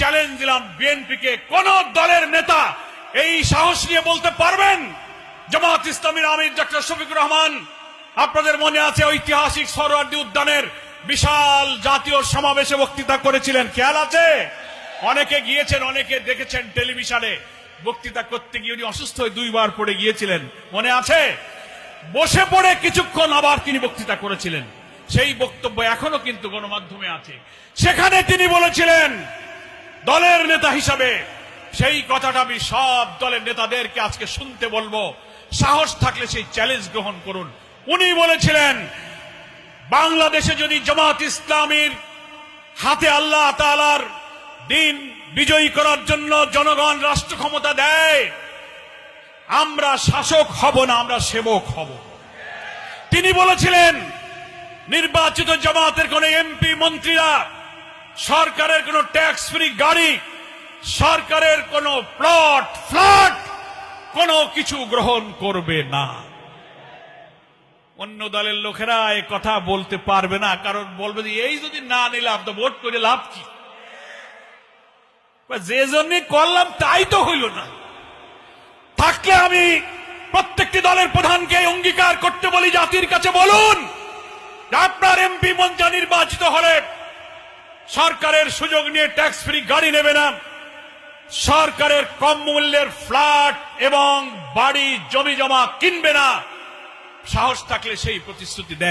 Challenge দিলাম বিএনপিকে। কোন দলের নেতা এই সাহস নিয়ে বলতে পারবেন? জামাত ইসলামীর আমির ডক্টর শফিকুর রহমান, আপনাদের মনে আছে ঐতিহাসিক সরোয়ার্দী উদ্যানের বিশাল জাতীয় সমাবেশে বক্তৃতা করেছিলেন? খেয়াল আছে? অনেকে গিয়েছেন, অনেকে দেখেছেন টেলিভিশনে। বক্তৃতা করতে গিয়ে উনি অসুস্থ হয়ে দুইবার পড়ে গিয়েছিলেন। মনে আছে? বসে পড়ে কিছুক্ষণ আবার তিনি বক্তৃতা করেছিলেন। সেই বক্তব্য এখনও কিন্তু গণমাধ্যমে আছে। সেখানে তিনি বলেছিলেন দলের নেতা হিসাবে সেই কথাটা আমি সব দলের নেতাদেরকে আজকে শুনতে বলব। সাহস থাকলে সেই চ্যালেঞ্জ গ্রহণ করুন। উনি বলেছিলেন, বাংলাদেশে যদি জামাত ইসলামীর হাতে আল্লাহ তালার দিন বিজয়ী করার জন্য জনগণ রাষ্ট্র ক্ষমতা দেয়, আমরা শাসক হব না, আমরা সেবক হব। তিনি বলেছিলেন, নির্বাচিত জামাতের কোন এমপি, মন্ত্রীরা সরকারের কোন ট্যাক্স ফ্রি গাড়ি, সরকারের কোন প্লট ফ্ল্যাট কোনো কিছু গ্রহণ করবে না। অন্য দলের লোকেরা এ কথা বলতে পারবে না, কারণ বলবে যে, এই যদি না নিলাম, তো ভোট করে লাভ কি? যে জন্য করলাম, তাই তো হইল না। থাকলে আমি প্রত্যেকটি দলের প্রধানকে অঙ্গীকার করতে বলি, জাতির কাছে বলুন আপনার এমপি মঞ্চা নির্বাচিত হলে সরকারের সুযোগ নিয়ে ট্যাক্স ফ্রি গাড়ি নেবে না। সরকারের কম মূল্যের ফ্ল্যাট এবং বাড়ি জমি জমা কিনবে না। সাহস থাকলে সেই প্রতিশ্রুতি দেয়।